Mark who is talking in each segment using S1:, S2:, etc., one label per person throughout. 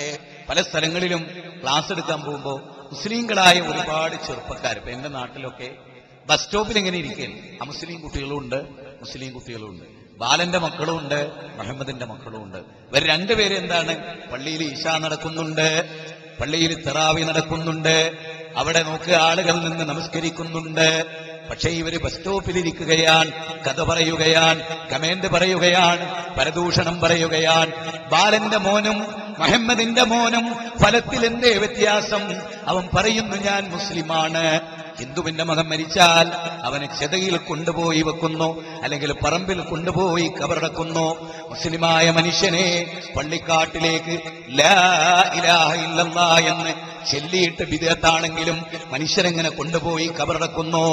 S1: ഞാനൊക്കെ പല സ്ഥലങ്ങളിലും ക്ലാസ് എടുക്കാൻ പോകുമ്പോൾ മുസ്ലിങ്ങളായ ഒരുപാട് ചെറുപ്പക്കാർ ഇപ്പൊ എന്റെ നാട്ടിലൊക്കെ ബസ് സ്റ്റോപ്പിൽ എങ്ങനെ ഇരിക്കൽ അമുസ്ലിം കുട്ടികളും ഉണ്ട് മുസ്ലിം കുട്ടികളും ഉണ്ട്. ബാലന്റെ മക്കളും ഉണ്ട് മുഹമ്മദിന്റെ മക്കളും ഉണ്ട്. ഇവർ രണ്ടുപേരും എന്താണ്? പള്ളിയിൽ ഈശ നടക്കുന്നുണ്ട് പള്ളിയിൽ തെറാവി നടക്കുന്നുണ്ട് അവിടെ നോക്കുക ആളുകൾ നിന്ന് നമസ്കരിക്കുന്നുണ്ട്. പക്ഷേ ഇവർ ബസ് സ്റ്റോപ്പിൽ ഇരിക്കുകയാണ് കഥ പറയുകയാണ് കമേന്റ് പറയുകയാണ് പരദൂഷണം പറയുകയാണ്. ബാലന്റെ മോനും മുഹമ്മദിന്റെ മോനും ഫലത്തിൽ എന്തേ വ്യത്യാസം? അവൻ പറയുന്നു ഞാൻ മുസ്ലിമാണ്. ഹിന്ദുവിന്റെ മകൻ മരിച്ചാൽ അവനെ ചെതയിൽ കൊണ്ടുപോയി വെക്കുന്നു അല്ലെങ്കിൽ പറമ്പിൽ കൊണ്ടുപോയി കബറടക്കുന്നു. മുസ്ലിമായ മനുഷ്യനെ പള്ളിക്കാട്ടിലേക്ക് ലാ എന്ന് ചെല്ലിയിട്ട് വിദേത്താണെങ്കിലും മനുഷ്യരെങ്ങനെ കൊണ്ടുപോയി കബറടക്കുന്നു?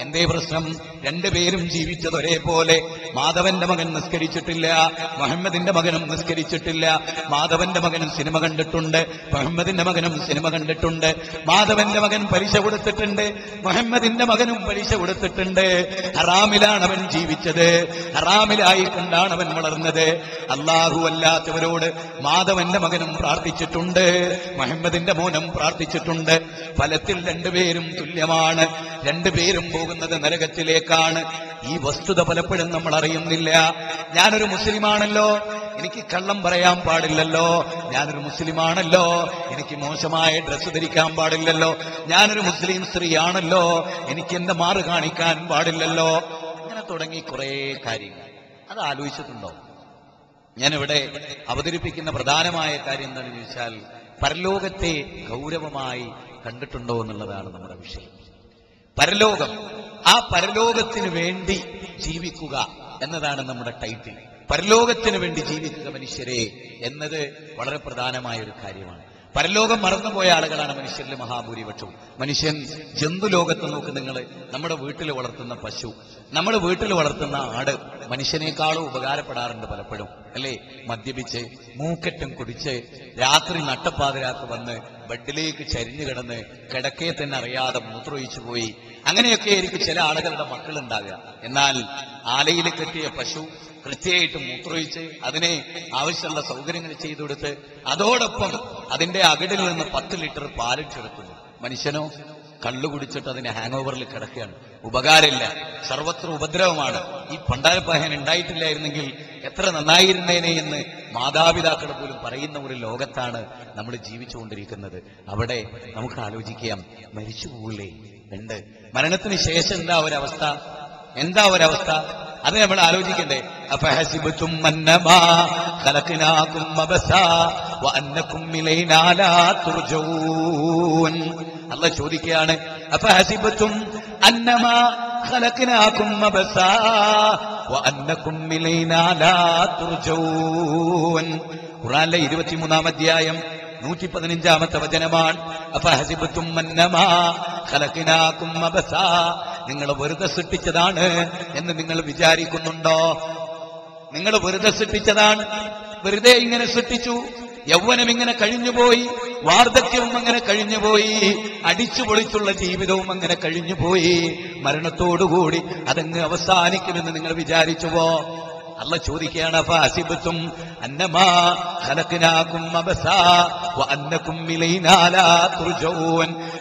S1: എന്തേ പ്രശ്നം? രണ്ടുപേരും ജീവിച്ചത് ഒരേപോലെ. മാധവന്റെ മകൻ നിസ്കരിച്ചിട്ടില്ല. മുഹമ്മദിന്റെ മകനും നിസ്കരിച്ചിട്ടില്ല. മാധവന്റെ മകനും സിനിമ കണ്ടിട്ടുണ്ട്. മുഹമ്മദിന്റെ മകനും സിനിമ കണ്ടിട്ടുണ്ട്. മാധവന്റെ മകൻ പലിശ കൊടുത്തിട്ടുണ്ട്. മുഹമ്മദിന്റെ മകനും പലിശ കൊടുത്തിട്ടുണ്ട്. ഹറാമിലാണ് അവൻ ജീവിച്ചത്. ഹറാമിലായി കൊണ്ടാണ് അവൻ വളർന്നത്. അള്ളാഹു അല്ലാത്തവരോട് മാധവന്റെ മകനും പ്രാർത്ഥിച്ചിട്ടുണ്ട്. മുഹമ്മദിന്റെ മോനും പ്രാർത്ഥിച്ചിട്ടുണ്ട്. ഫലത്തിൽ രണ്ടുപേരും തുല്യമാണ്. രണ്ടുപേരും പോകുന്നത് നരകത്തിലേക്കാണ്. ഈ വസ്തുത പലപ്പോഴും നമ്മൾ അറിയുന്നില്ല. ഞാനൊരു മുസ്ലിമാണല്ലോ. എനിക്ക് കള്ളം പറയാൻ പാടില്ലല്ലോ. ഞാനൊരു മുസ്ലിമാണല്ലോ. എനിക്ക് മോശമായ ഡ്രസ്സ് ധരിക്കാൻ പാടില്ലല്ലോ. ഞാനൊരു മുസ്ലിം സ്ത്രീയാണല്ലോ. എനിക്ക് എന്റെ മാറ് കാണിക്കാൻ പാടില്ലല്ലോ. അങ്ങനെ തുടങ്ങി കുറെ കാര്യങ്ങൾ. അത് ആലോചിച്ചിട്ടുണ്ടോ? ഞാനിവിടെ അവതരിപ്പിക്കുന്ന പ്രധാനമായ കാര്യം എന്താണെന്ന് ചോദിച്ചാൽ പരലോകത്തെ ഗൗരവമായി കണ്ടിട്ടുണ്ടോ എന്നുള്ളതാണ് നമ്മുടെ വിഷയം. പരലോകം. ആ പരലോകത്തിന് വേണ്ടി ജീവിക്കുക എന്നതാണ് നമ്മുടെ ടൈറ്റിൽ പരലോകത്തിന് വേണ്ടി ജീവിക്കുക മനുഷ്യരെ എന്നത് വളരെ പ്രധാനമായ ഒരു കാര്യമാണ്. പരലോകം മറന്നുപോയ ആളുകളാണ് മനുഷ്യരിൽ മഹാഭൂരിപക്ഷവും മനുഷ്യൻ ജന്തുലോകത്ത് നോക്ക് നിങ്ങൾ നമ്മുടെ വീട്ടിൽ വളർത്തുന്ന പശു നമ്മൾ വീട്ടിൽ വളർത്തുന്ന ആട് മനുഷ്യനേക്കാളും ഉപകാരപ്പെടാറുണ്ട് പലപ്പോഴും. അല്ലേ? മദ്യപിച്ച് മൂക്കറ്റം കുടിച്ച് രാത്രി നട്ടപ്പാതിരാക്ക് വന്ന് ബെഡിലേക്ക് ചരിഞ്ഞു കിടന്ന് കിടക്കേ തന്നെ അറിയാതെ മൂത്രമൊഴിച്ചു പോയി. അങ്ങനെയൊക്കെ ആയിരിക്കും ചില ആളുകളുടെ മക്കൾ ഉണ്ടാകുക എന്നാൽ ആലയിൽ കെട്ടിയ പശു കൃത്യമായിട്ട് മൂത്രമൊഴിച്ച് അതിനെ ആവശ്യമുള്ള സൗകര്യങ്ങൾ ചെയ്തു കൊടുത്ത് അതോടൊപ്പം അതിന്റെ അകിടിൽ നിന്ന് പത്ത് ലിറ്റർ പാലിട്ടെടുക്കുന്നു മനുഷ്യനോ? കള്ളു കുടിച്ചിട്ട് അതിന് ഹാങ് ഓവറിൽ കിടക്കുകയാണ്. ഉപകാരമില്ല. സർവത്ര ഉപദ്രവമാണ്. ഈ പണ്ടാരപ്പാഹൻ ഉണ്ടായിട്ടില്ലായിരുന്നെങ്കിൽ എത്ര നന്നായിരുന്നേനെ എന്ന് മാതാപിതാക്കൾ പോലും പറയുന്ന ഒരു ലോകത്താണ് നമ്മൾ ജീവിച്ചുകൊണ്ടിരിക്കുന്നത്. അവിടെ നമുക്ക് ആലോചിക്കാം. മരിച്ചു പോകില്ലേ ഉണ്ട്. മരണത്തിന് ശേഷം എന്താ ഒരവസ്ഥ? എന്താ ഒരവസ്ഥ? അത് നമ്മൾ ആലോചിക്കണ്ടേ. അന്നമാ ചോദിക്കുകയാണ് അപ്പൊ ഹസിബത്തും അന്നമാ ഖലഖനാകും അബസാ വഅന്നകും ഇലൈനാ ലാ തുർജഊൻ. ഖുർആനിലെ 23 അധ്യായം നൂറ്റി പതിനഞ്ചാമത്തെ വചനമാണ് ഖലഖനാകും അബസാ നിങ്ങൾ വെറുതെ സൃഷ്ടിച്ചതാണ് എന്ന് നിങ്ങൾ വിചാരിക്കുന്നുണ്ടോ? നിങ്ങൾ വെറുതെ സൃഷ്ടിച്ചതാണ് വെറുതെ ഇങ്ങനെ സൃഷ്ടിച്ചു യൗവനം ഇങ്ങനെ കഴിഞ്ഞുപോയി വാർദ്ധക്യവും അങ്ങനെ കഴിഞ്ഞുപോയി അടിച്ചു പൊളിച്ചുള്ള ജീവിതവും അങ്ങനെ കഴിഞ്ഞുപോയി. മരണത്തോടുകൂടി അതങ്ങ് അവസാനിക്കുമെന്ന് നിങ്ങൾ വിചാരിച്ചുവോ? അല്ല ചോദിക്കുകയാണ് ഫാസിബത്തും അന്നമാ അബസാ അന്നക്കും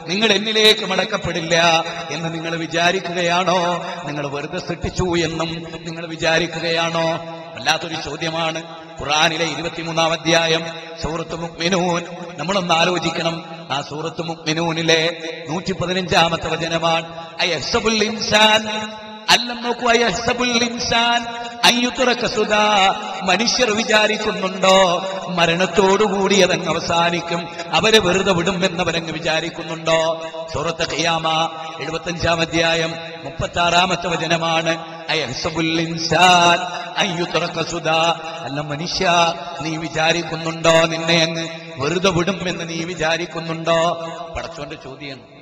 S1: നിങ്ങൾ എന്നിലേക്ക് മടക്കപ്പെടില്ല എന്ന് നിങ്ങൾ വിചാരിക്കുകയാണോ? നിങ്ങൾ വെറുതെ സൃഷ്ടിച്ചു എന്നും നിങ്ങൾ വിചാരിക്കുകയാണോ? വല്ലാത്തൊരു ചോദ്യമാണ്. ഖുറാനിലെ ഇരുപത്തിമൂന്നാം അധ്യായം സൂറത്ത് മുക്മിനൂൻ നമ്മളൊന്ന് ആലോചിക്കണം. ആ സൂറത്ത് മുക്മിനൂനിലെ നൂറ്റി പതിനഞ്ചാമത്തെ വചനമാണ് അല്ലം നോക്കൂ മനുഷ്യർ വിചാരിക്കുന്നുണ്ടോ? മരണത്തോടുകൂടി അതങ്ങ് അവസാനിക്കും. അവരെ വെറുതെ വിടും എന്നവരങ്ങ് വിചാരിക്കുന്നുണ്ടോ? സൂറത്ത് ഖിയാമ എഴുപത്തഞ്ചാം അധ്യായം മുപ്പത്തി ആറാമത്തെ വചനമാണ് അല്ല മനുഷ്യ നീ വിചാരിക്കുന്നുണ്ടോ? നിന്നെ അങ്ങ് വെറുതെ വിടും എന്ന് നീ വിചാരിക്കുന്നുണ്ടോ? പടച്ചോന്റെ ചോദ്യം.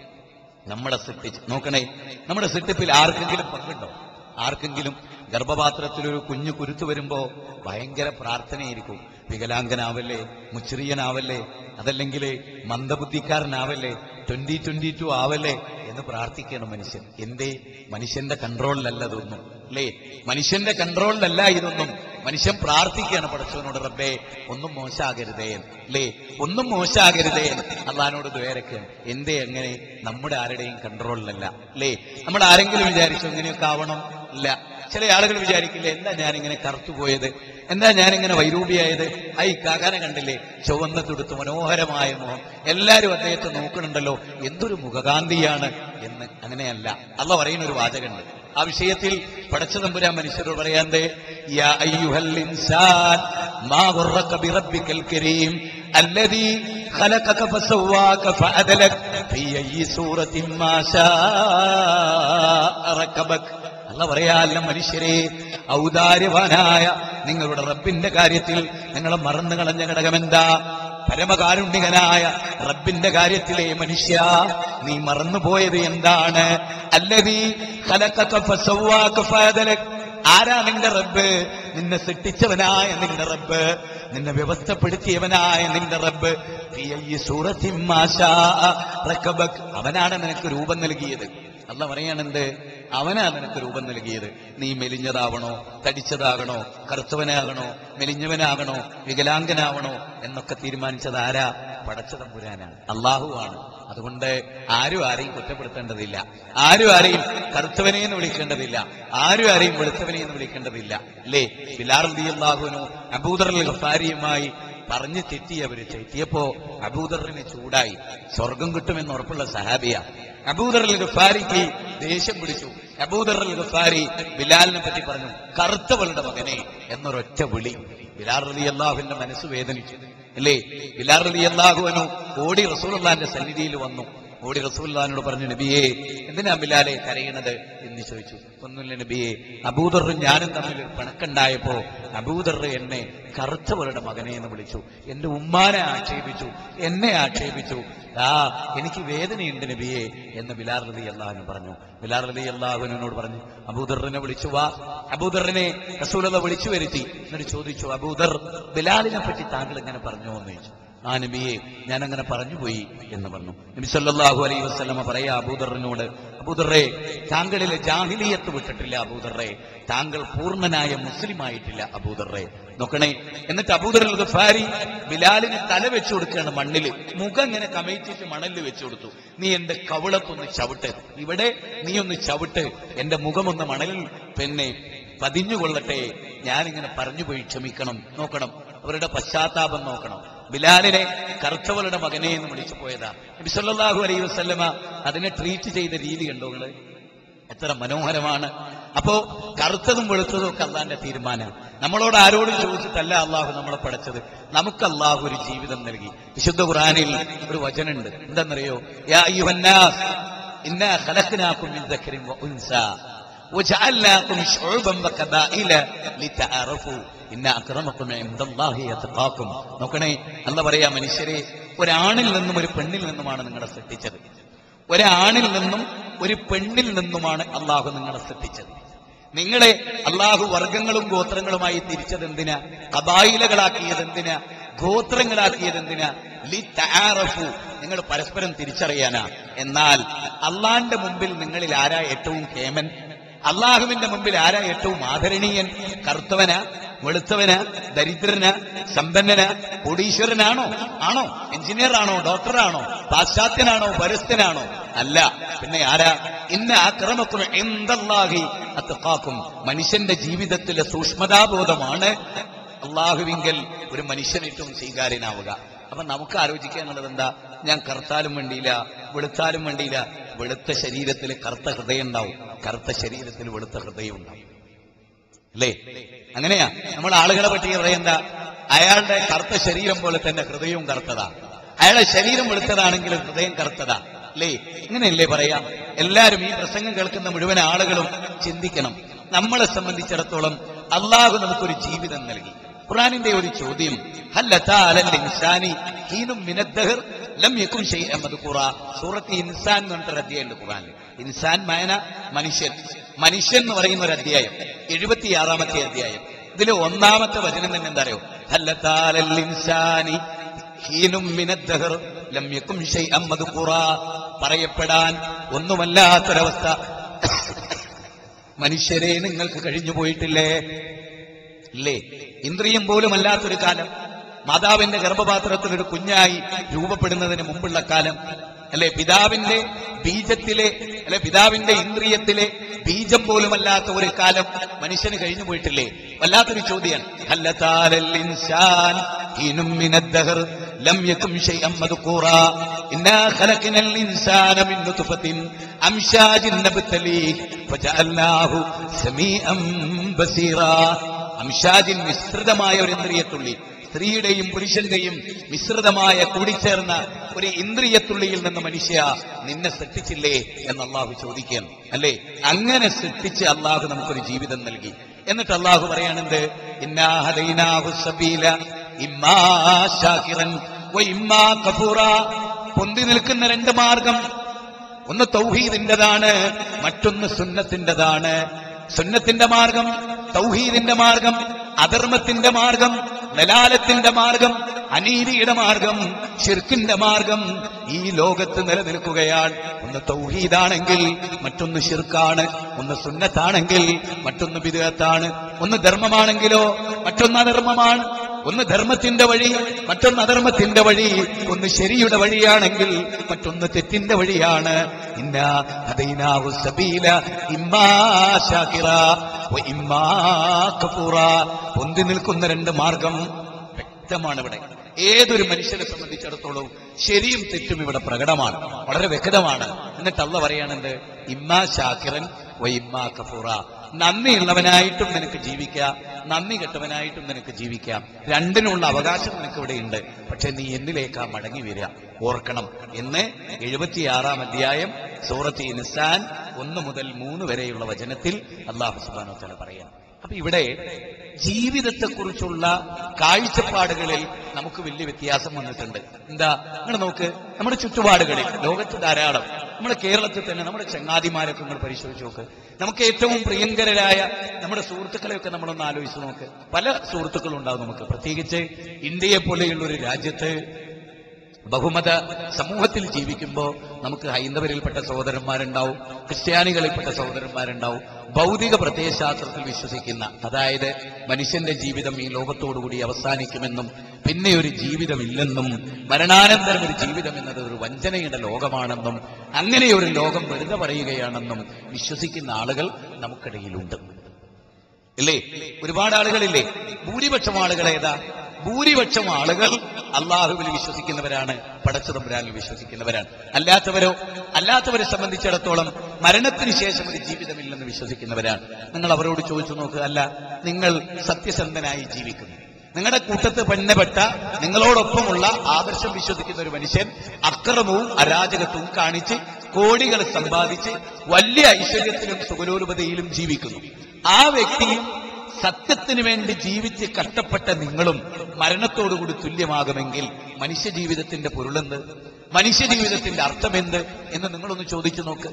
S1: നമ്മളെ സിട്ടി നോക്കണേ നമ്മുടെ സെറ്റപ്പിൽ ആർക്കെങ്കിലും പങ്കുണ്ടോ? ആർക്കെങ്കിലും ഗർഭപാത്രത്തിൽ ഒരു കുഞ്ഞു കുരുത്തു വരുമ്പോ ഭയങ്കര പ്രാർത്ഥനയായിരിക്കും. വികലാംഗനാവല്ലേ മുച്ചിറിയനാവല്ലേ അതല്ലെങ്കിൽ മന്ദബുദ്ധിക്കാരനാവല്ലേ ട്വന്റി ട്വന്റി ടു ആവല്ലേ എന്ന് പ്രാർത്ഥിക്കണം മനുഷ്യൻ. എന്തേ? മനുഷ്യന്റെ കൺട്രോളിലല്ല ഇതൊന്നും. അല്ലേ? മനുഷ്യന്റെ കൺട്രോളിലല്ല ഇതൊന്നും. മനുഷ്യൻ പ്രാർത്ഥിക്കുകയാണ് പടച്ചവനോട് റബ്ബേ ഒന്നും മോശമാകരുതേ അല്ലേ? ഒന്നും മോശമാകരുതേ അള്ളഹാനോട് ദ്വേരക്ക് എന്തേ എങ്ങനെ നമ്മുടെ ആരുടെയും കൺട്രോളിലല്ല. അല്ലേ? നമ്മൾ ആരെങ്കിലും വിചാരിച്ചു ഇങ്ങനെയൊക്കെ ആവണം. ഇല്ല ചില ആളുകൾ വിചാരിക്കില്ലേ എന്താ ഞാനിങ്ങനെ കറുത്തുപോയത് എന്താ ഞാനിങ്ങനെ വൈരൂപിയായത്? ഐ കാകാനെ കണ്ടില്ലേ? ചുവന്ന തുടുത്ത് മനോഹരമായ മുഖം. എല്ലാവരും അദ്ദേഹത്തെ നോക്കണുണ്ടല്ലോ എന്തൊരു മുഖകാന്തിയാണ് എന്ന് അങ്ങനെയല്ല. അല്ല പറയുന്ന ഒരു വാചകമുണ്ട്. ആ വിഷയത്തിൽ പടച്ച തമ്പുരാൻ മനുഷ്യരോട് റകബക അല്ല പറയാല്ല മനുഷ്യരെ ഔദാര്യവാനായ നിങ്ങളുടെ റബ്ബിന്റെ കാര്യത്തിൽ നിങ്ങളെ മറന്നു കളഞ്ഞ ഘടകമെന്താ? പരമകാരുണ്യകനായ റബ്ബിന്റെ കാര്യത്തിലെ മനുഷ്യ നീ മറന്നുപോയത് എന്താണ്? അല്ലതീ ആരാ നിന്റെ റബ്ബ്? നിന്നെ സൃഷ്ടിച്ചവനായ നിന്റെ റബ്ബ്. നിന്നെ വ്യവസ്ഥപ്പെടുത്തിയവനായ നിന്റെ റബ്ബ്. അവനാണ് നിനക്ക് രൂപം നൽകിയത്. അല്ല പറയാണെന്ത് അവനാ നിനക്ക് രൂപം നൽകിയത്. നീ മെലിഞ്ഞതാവണോ? തടിച്ചതാകണോ? കറുത്തവനാകണോ? മെലിഞ്ഞവനാകണോ? വികലാംഗനാവണോ? എന്നൊക്കെ തീരുമാനിച്ചത് ആരാ? പടച്ചതമ്പുരാനാണ്. അള്ളാഹുവാണ് അതുകൊണ്ട് ആരും ആരെയും കുറ്റപ്പെടുത്തേണ്ടതില്ല. ആരും ആരെയും കറുത്തവനെ എന്ന് വിളിക്കേണ്ടതില്ല. ആരും ആരെയും വെളുത്തവനെ എന്ന് വിളിക്കേണ്ടതില്ല. അല്ലേ ബിലാർ അള്ളാഹുവിനോ അബൂദർ ഗഫാരിയുമായി പറഞ്ഞു തെറ്റിയവര് അബൂദറിന് ചൂടായി. സ്വർഗം കിട്ടുമെന്ന് ഉറപ്പുള്ള സഹാബിയ. അബൂദർ ഗഫാരിക്ക് ദേഷ്യം പിടിച്ചു. അബൂദർ ഗഫാരി ബിലാലിനെ പറ്റി പറഞ്ഞു കറുത്തവളുടെ മകനെ എന്നൊരൊറ്റ വിളി. ബിലാൽ റലി അള്ളാഹുവിന്റെ മനസ്സ് വേദനിച്ചു. അല്ലേ? ബിലാൽ റലി അള്ളാഹുവിനു ഓടി റസൂൽ അള്ളാഹിന്റെ സന്നിധിയിൽ വന്നു. ഓടി റസൂല്ലാനോട് പറഞ്ഞു നബിയെ എന്തിനാ ബിലാലെ കരയണത് എന്ന് ചോദിച്ചു. ഒന്നുമില്ല നബിയെ അബൂദറും ഞാനും തമ്മിൽ പിണക്കുണ്ടായപ്പോ അബൂദർ എന്നെ കറുത്തവരുടെ മകനെ എന്ന് വിളിച്ചു. എന്റെ ഉമ്മാനെ ആക്ഷേപിച്ചു എന്നെ ആക്ഷേപിച്ചു. ആ എനിക്ക് വേദനയുണ്ട് നബിയെ എന്ന് ബിലാർ റലി അള്ളാഹുവിന് പറഞ്ഞു. ബിലാർ റലി അള്ളാഹുവിനോട് പറഞ്ഞു അബൂദറിനെ വിളിച്ചു വാ. അബൂദറിനെ റസൂലത വിളിച്ചു വരുത്തി. എന്നിട്ട് ചോദിച്ചു അബൂദർ ബിലാലിനെ പറ്റി താങ്കൾ എങ്ങനെ പറഞ്ഞു എന്ന് ചോദിച്ചു. ആ നബിയെ ഞാൻ അങ്ങനെ പറഞ്ഞുപോയി എന്ന് പറഞ്ഞു. നബി സല്ലല്ലാഹു അലൈഹി വസല്ലമ പറയാ അബൂദറിനോട് അബൂദറേ താങ്കളിലെ ജാഹിലിയത്ത് വിട്ടിട്ടില്ല അബൂദറേ. താങ്കൾ പൂർണനായ മുസ്ലിം ആയിട്ടില്ല അബൂദറെ. നോക്കണേ എന്നിട്ട് അബൂദർ ഗഫാരി ബിലാലിന് തല വെച്ചു കൊടുക്കുകയാണ് മണ്ണിൽ. മുഖം ഇങ്ങനെ കമയിച്ചിട്ട് മണലിൽ വെച്ചു കൊടുത്തു. നീ എന്റെ കവിളത്തൊന്ന് ചവിട്ട്. ഇവിടെ നീ ഒന്ന് ചവിട്ട്. എന്റെ മുഖമൊന്ന് മണലിൽ പിന്നെ. പതിഞ്ഞുകൊള്ളട്ടെ. ഞാനിങ്ങനെ പറഞ്ഞുപോയി ക്ഷമിക്കണം. നോക്കണം. അവരുടെ പശ്ചാത്താപം നോക്കണം. ബിലാലിനെ കറുത്തവളുടെ മകനെ എന്ന് വിളിച്ചു പോയതാ. നബിസല്ലാഹു അലൈഹി വസ്ലമ അതിനെ ട്രീറ്റ് ചെയ്ത രീതി കണ്ടോ നിങ്ങൾ? എത്ര മനോഹരമാണ്. അപ്പോ കറുത്തതും വെളുത്തതും ഒക്കെ അള്ളാന്റെ തീരുമാനം നമ്മളോട് ആരോടും ചോദിച്ചിട്ടല്ല അള്ളാഹു നമ്മളെ പഠിച്ചത് നമുക്ക് അള്ളാഹു ഒരു ജീവിതം നൽകി. വിശുദ്ധ ഖുറാനിൽ ഒരു വചനുണ്ട് എന്തെന്നറിയോ ഇന്ന മിൻ വ ഉൻസ ഇന്ന നോക്കണേ എന്താ പറയാ മനുഷ്യരെ? ഒരാണിൽ നിന്നും ഒരു പെണ്ണിൽ നിന്നുമാണ് നിങ്ങളെ സൃഷ്ടിച്ചത്. ഒരാണിൽ നിന്നും ഒരു പെണ്ണിൽ നിന്നുമാണ് അള്ളാഹു നിങ്ങളെ സൃഷ്ടിച്ചത്. നിങ്ങളെ അള്ളാഹു വർഗങ്ങളും ഗോത്രങ്ങളുമായി തിരിച്ചത് എന്തിനാ കബായിലകളാക്കിയത് എന്തിനാ ഗോത്രങ്ങളാക്കിയത് എന്തിനാ ലി താറഫു നിങ്ങൾ പരസ്പരം തിരിച്ചറിയാനാ. എന്നാൽ അള്ളാന്റെ മുമ്പിൽ നിങ്ങളിൽ ആരാ ഏറ്റവും കേമൻ അള്ളാഹുവിന്റെ മുമ്പിൽ ആരാ ഏറ്റവും ആദരണീയൻ? കറുത്തവന? വെളുത്തവന ദരിദ്രന് സമ്പന്നന് കോടീശ്വരനാണോ? ആണോ? എഞ്ചിനീയർ ആണോ ഡോക്ടറാണോ? പാശ്ചാത്യനാണോ? പരസ്ഥനാണോ അല്ല. പിന്നെ ആരാ? ഇന്ന ആക്രമക്കും എന്തല്ലാഹി അത്തക്കാക്കും മനുഷ്യന്റെ ജീവിതത്തിലെ സൂക്ഷ്മതാബോധമാണ് അള്ളാഹുവിങ്കൽ ഒരു മനുഷ്യൻ ഏറ്റവും സ്വീകാര്യനാവുക. അപ്പൊ നമുക്ക് ആലോചിക്കാനുള്ളത് എന്താ? ഞാൻ കറുത്താലും വേണ്ടിയില്ല വെളുത്താലും വേണ്ടിയില്ല. വെളുത്ത ശരീരത്തിൽ കറുത്ത ഹൃദയം ഉണ്ടാവും. കറുത്ത ശരീരത്തിൽ വെളുത്ത ഹൃദയം ഉണ്ടാവും. അല്ലേ? അങ്ങനെയാ. നമ്മൾ ആളുകളെ പറ്റി പറയണ്ട അയാളുടെ കറുത്ത ശരീരം പോലെ തന്നെ ഹൃദയവും കറുത്തതാ. അയാളുടെ ശരീരം വെളുത്തതാണെങ്കിൽ ഹൃദയം കറുത്തതാ. അല്ലേ? ഇങ്ങനെയല്ലേ പറയാം? എല്ലാവരും ഈ പ്രസംഗം കേൾക്കുന്ന മുഴുവൻ ആളുകളും ചിന്തിക്കണം. നമ്മളെ സംബന്ധിച്ചിടത്തോളം അള്ളാഹു നമുക്കൊരു ജീവിതം നൽകി. ഖുറാനിന്റെ ഒരു ചോദ്യം സൂറത്ത് ഇൻസാൻ എന്ന് അധ്യായമുണ്ട് ഇൻസാൻ മനുഷ്യൻ. മനുഷ്യൻ എന്ന് പറയുന്ന ഒരു അധ്യായം എഴുപത്തിയാറാമത്തെ അധ്യായം. ഇതിലെ ഒന്നാമത്തെ വചനം തന്നെ എന്താ അറിയോ? മദ്കൂറ പറയപ്പെടാൻ ഒന്നുമല്ലാത്തൊരവസ്ഥ. മനുഷ്യരെ നിങ്ങൾക്ക് കഴിഞ്ഞു പോയിട്ടില്ലേ? ഇല്ലേ? ഇന്ദ്രിയം പോലും അല്ലാത്തൊരു കാലം. മാതാവിന്റെ ഗർഭപാത്രത്തിൽ ഒരു കുഞ്ഞായി രൂപപ്പെടുന്നതിന് മുമ്പുള്ള കാലം. അല്ലെ പിതാവിന്റെ ബീജത്തിലെ അല്ലെ പിതാവിന്റെ ഇന്ദ്രിയത്തിലെ ബീജം പോലുമല്ലാത്ത ഒരു കാലം മനുഷ്യന് കഴിഞ്ഞു പോയിട്ടില്ലേ? വല്ലാത്തൊരു ചോദ്യമാണ് അംശാജിൻ മിശ്രിതമായ ഒരു ഇന്ദ്രിയത്തുള്ളി സ്ത്രീയുടെയും പുരുഷന്റെയും മിശ്രിതമായ കൂടിച്ചേർന്ന ഒരു ഇന്ദ്രിയത്തുള്ളിയിൽ നിന്ന് മനുഷ്യ നിന്നെ സൃഷ്ടിച്ചില്ലേ എന്ന് അള്ളാഹു ചോദിക്കുകയാണ് അല്ലേ? അങ്ങനെ സൃഷ്ടിച്ച് അള്ളാഹു നമുക്കൊരു ജീവിതം നൽകി. എന്നിട്ട് അള്ളാഹു പറയാണെന്ത്? പൊന്തി നിൽക്കുന്ന രണ്ട് മാർഗം. ഒന്ന് തൗഹീദിന്റെതാണ് മറ്റൊന്ന് സുന്നത്തിന്റെതാണ്. സുന്നത്തിന്റെ മാർഗം തൗഹീദിന്റെ മാർഗം അധർമ്മത്തിന്റെ മാർഗം നലാലത്തിന്റെ മാർഗം അനീതിയുടെ മാർഗം ഷിർക്കിന്റെ മാർഗം ഈ ലോകത്ത് നിലനിൽക്കുകയാണ്. ഒന്ന് തൗഹീദാണെങ്കിൽ മറ്റൊന്ന് ഷിർക്കാണ് ഒന്ന് സുന്നത്താണെങ്കിൽ മറ്റൊന്ന് ബിദഅത്താണ്. ഒന്ന് ധർമ്മമാണെങ്കിലോ മറ്റൊന്ന് അധർമ്മമാണ്. ഒന്ന് ധർമ്മത്തിന്റെ വഴി മറ്റൊന്ന് അധർമ്മത്തിന്റെ വഴി. ഒന്ന് ശരിയുടെ വഴിയാണെങ്കിൽ മറ്റൊന്ന് തെറ്റിന്റെ വഴിയാണ്. പൊന്തി നിൽക്കുന്ന രണ്ട് മാർഗം വ്യക്തമാണ് ഇവിടെ ഏതൊരു മനുഷ്യനെ സംബന്ധിച്ചിടത്തോളം ശരിയും തെറ്റും ഇവിടെ പ്രകടമാണ്. വളരെ വ്യക്തമാണ്. എന്നിട്ട് അള്ള പറയാണെന്ത് ഇമ്മാ ശാക്കിറൻ വ ഇമ്മാ കഫൂറ. നന്ദിയുള്ളവനായിട്ടും നിനക്ക് ജീവിക്കാം. നന്ദി കെട്ടവനായിട്ടും നിനക്ക് ജീവിക്കാം. രണ്ടിനുള്ള അവകാശം നിനക്ക് ഇവിടെ ഉണ്ട് പക്ഷെ നീ എന്നിലേക്കാ മടങ്ങി വരിക. ഓർക്കണം എന്ന് എഴുപത്തിയാറാം അധ്യായം സൂറത്തി നിസാൻ ഒന്ന് മുതൽ മൂന്ന് വരെയുള്ള വചനത്തിൽ അള്ളാഹു സുബാനോ തല പറയാം അപ്പൊ ഇവിടെ ജീവിതത്തെക്കുറിച്ചുള്ള കാഴ്ചപ്പാടുകളിൽ നമുക്ക് വലിയ വ്യത്യാസം വന്നിട്ടുണ്ട്. എന്താ? നിങ്ങൾ നോക്ക്. നമ്മുടെ ചുറ്റുപാടുകളിൽ ലോകത്ത് ധാരാളം നമ്മുടെ കേരളത്തിൽ തന്നെ നമ്മുടെ ചങ്ങാതിമാരൊക്കെ നമ്മൾ പരിശോധിച്ച് നോക്ക്. നമുക്ക് ഏറ്റവും പ്രിയങ്കരരായ നമ്മുടെ സുഹൃത്തുക്കളെയൊക്കെ നമ്മളൊന്ന് ആലോചിച്ച് നോക്ക്. പല സുഹൃത്തുക്കളും ഉണ്ടാവും നമുക്ക്. പ്രത്യേകിച്ച് ഇന്ത്യയെ പോലെയുള്ള ഒരു രാജ്യത്ത് ബഹുമത സമൂഹത്തിൽ ജീവിക്കുമ്പോൾ നമുക്ക് ഹൈന്ദവരിൽപ്പെട്ട സഹോദരന്മാരുണ്ടാവും ക്രിസ്ത്യാനികളിൽപ്പെട്ട സഹോദരന്മാരുണ്ടാവും. ഭൗതിക പ്രത്യയശാസ്ത്രത്തിൽ വിശ്വസിക്കുന്ന അതായത് മനുഷ്യന്റെ ജീവിതം ഈ ലോകത്തോടുകൂടി അവസാനിക്കുമെന്നും പിന്നെ ഒരു ജീവിതമില്ലെന്നും മരണാനന്തരം ഒരു ജീവിതം എന്നത് ഒരു വഞ്ചനയുടെ ലോകമാണെന്നും അങ്ങനെ ഒരു ലോകം വെറുതെ പറയുകയാണെന്നും വിശ്വസിക്കുന്ന ആളുകൾ നമുക്കിടയിലുണ്ട്. ഇല്ലേ? ഒരുപാട് ആളുകളില്ലേ? ഭൂരിപക്ഷം ആളുകൾ ഏതാ? ഭൂരിപക്ഷം ആളുകൾ അള്ളാഹുവിൽ വിശ്വസിക്കുന്നവരാണ് പടച്ചതമ്പുരാനിൽ വിശ്വസിക്കുന്നവരാണ്. അല്ലാത്തവരോ? അല്ലാത്തവരെ സംബന്ധിച്ചിടത്തോളം മരണത്തിന് ശേഷം ഒരു ജീവിതമില്ലെന്ന് വിശ്വസിക്കുന്നവരാണ്. നിങ്ങൾ അവരോട് ചോദിച്ചു നോക്കുക അല്ല നിങ്ങൾ സത്യസന്ധനായി ജീവിക്കുന്നു. നിങ്ങളുടെ കൂട്ടത്ത് പെണ്ണപ്പെട്ട നിങ്ങളോടൊപ്പമുള്ള ആദർശം വിശ്വസിക്കുന്ന ഒരു മനുഷ്യൻ അക്രമവും അരാജകത്വവും കാണിച്ച് കോടികൾ സമ്പാദിച്ച് വലിയ ഐശ്വര്യത്തിലും സുഖലോലുപതയിലും ജീവിക്കുന്നു. ആ വ്യക്തിയും സത്യത്തിനു വേണ്ടി ജീവിച്ച് കഷ്ടപ്പെട്ട നിങ്ങളും മരണത്തോടുകൂടി തുല്യമാകുമെങ്കിൽ മനുഷ്യ ജീവിതത്തിന്റെ പൊരുളെന്ത്? മനുഷ്യജീവിതത്തിന്റെ അർത്ഥമെന്ത് എന്ന് നിങ്ങളൊന്ന് ചോദിച്ചു നോക്ക്.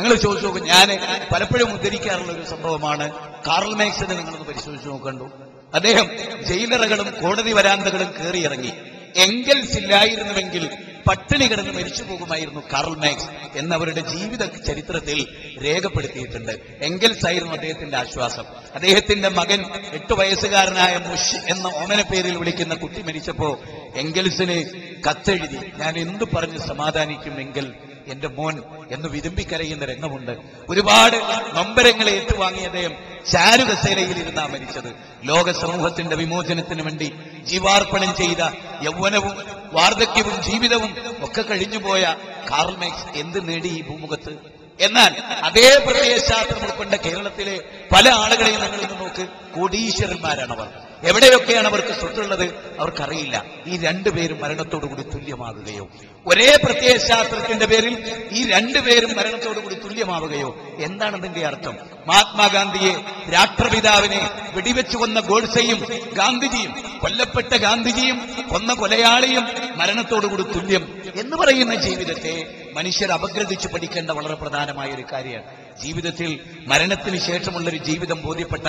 S1: നിങ്ങൾ ചോദിച്ചു നോക്കും. ഞാൻ പലപ്പോഴും ഉദ്ധരിക്കാറുള്ള ഒരു സംഭവമാണ്. കാർൽ മേക്സിനെ നിങ്ങളൊന്ന് പരിശോധിച്ചു നോക്കണ്ടു? അദ്ദേഹം ജയിലറകളും കോടതി വരാന്തകളും കയറിയിറങ്ങി എങ്കൽസ് ഇല്ലായിരുന്നുവെങ്കിൽ പട്ടിണി കിടന്ന് മരിച്ചു പോകുമായിരുന്നു കാർൽ മാക്സ് എന്നവരുടെ ജീവിത ചരിത്രത്തിൽ രേഖപ്പെടുത്തിയിട്ടുണ്ട്. എങ്കൽസ് ആയിരുന്നു അദ്ദേഹത്തിന്റെ ആശ്വാസം. അദ്ദേഹത്തിന്റെ മകൻ എട്ടു വയസ്സുകാരനായ മുഷ് എന്ന ഓമന പേരിൽ വിളിക്കുന്ന കുട്ടി മരിച്ചപ്പോ എങ്കൽസിന് കത്തെഴുതി ഞാൻ എന്തു പറഞ്ഞ് സമാധാനിക്കുമെങ്കിൽ എന്റെ മോൻ എന്ന് വിരുമ്പിക്കരയുന്ന രംഗമുണ്ട്. ഒരുപാട് നൊമ്പരങ്ങളെ ഏറ്റുവാങ്ങിയ അദ്ദേഹം ചാരുകസേനയിൽ ഇരുന്നാ മരിച്ചത്. ലോക സമൂഹത്തിന്റെ വിമോചനത്തിന് വേണ്ടി ജീവാർപ്പണം ചെയ്ത യൗവനവും വാർദ്ധക്യവും ജീവിതവും ഒക്കെ കഴിഞ്ഞുപോയ കാർമേക്സ് എന്ത് നേടി ഈ ഭൂമുഖത്ത്? എന്നാൽ അതേ പ്രത്യയശാസ്ത്രം ഉൾക്കൊണ്ട കേരളത്തിലെ പല ആളുകളെയും നിങ്ങൾ നോക്ക് കോടീശ്വരന്മാരാണ് അവർ എവിടെയൊക്കെയാണ് അവർക്ക് സ്വത്തുള്ളത്? അവർക്കറിയില്ല. ഈ രണ്ടുപേരും മരണത്തോടുകൂടി തുല്യമാവുകയോ ഒരേ പ്രത്യയശാസ്ത്രത്തിന്റെ പേരിൽ ഈ രണ്ടുപേരും മരണത്തോടുകൂടി തുല്യമാവുകയോ? എന്താണ് അർത്ഥം? മഹാത്മാഗാന്ധിയെ രാഷ്ട്രപിതാവിനെ വെടിവെച്ചു കൊന്ന ഗോഡ്സെയും ഗാന്ധിജിയും കൊല്ലപ്പെട്ട ഗാന്ധിജിയും കൊന്ന കൊലയാളിയും മരണത്തോടുകൂടി തുല്യം എന്ന് പറയുന്ന ജീവിതത്തെ മനുഷ്യർ അപഗ്രഥിച്ച് പഠിക്കേണ്ട വളരെ പ്രധാനമായ ഒരു കാര്യമാണ്. ജീവിതത്തിൽ മരണത്തിന് ശേഷമുള്ള ഒരു ജീവിതം ബോധ്യപ്പെട്ട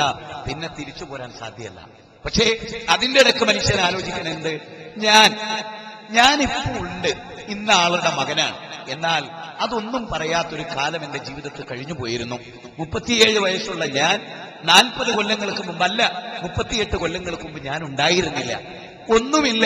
S1: പിന്നെ തിരിച്ചു പോരാൻ സാധ്യമല്ല പക്ഷേ അതിന്റെ ഇടയ്ക്ക് മനുഷ്യൻ ആലോചിക്കണുണ്ട് ഞാൻ ഞാൻ ഞാനിപ്പോ ഉണ്ട്. ഇന്ന ആളുടെ മകനാണ്. എന്നാൽ അതൊന്നും പറയാത്തൊരു കാലം എന്റെ ജീവിതത്തിൽ കഴിഞ്ഞു പോയിരുന്നു. മുപ്പത്തിയേഴ് വയസ്സുള്ള ഞാൻ നാൽപ്പത് കൊല്ലങ്ങൾക്ക് മുമ്പല്ല മുപ്പത്തിയെട്ട് കൊല്ലങ്ങൾക്ക് മുമ്പ് ഞാൻ ഉണ്ടായിരുന്നില്ല. ഒന്നുമില്ല.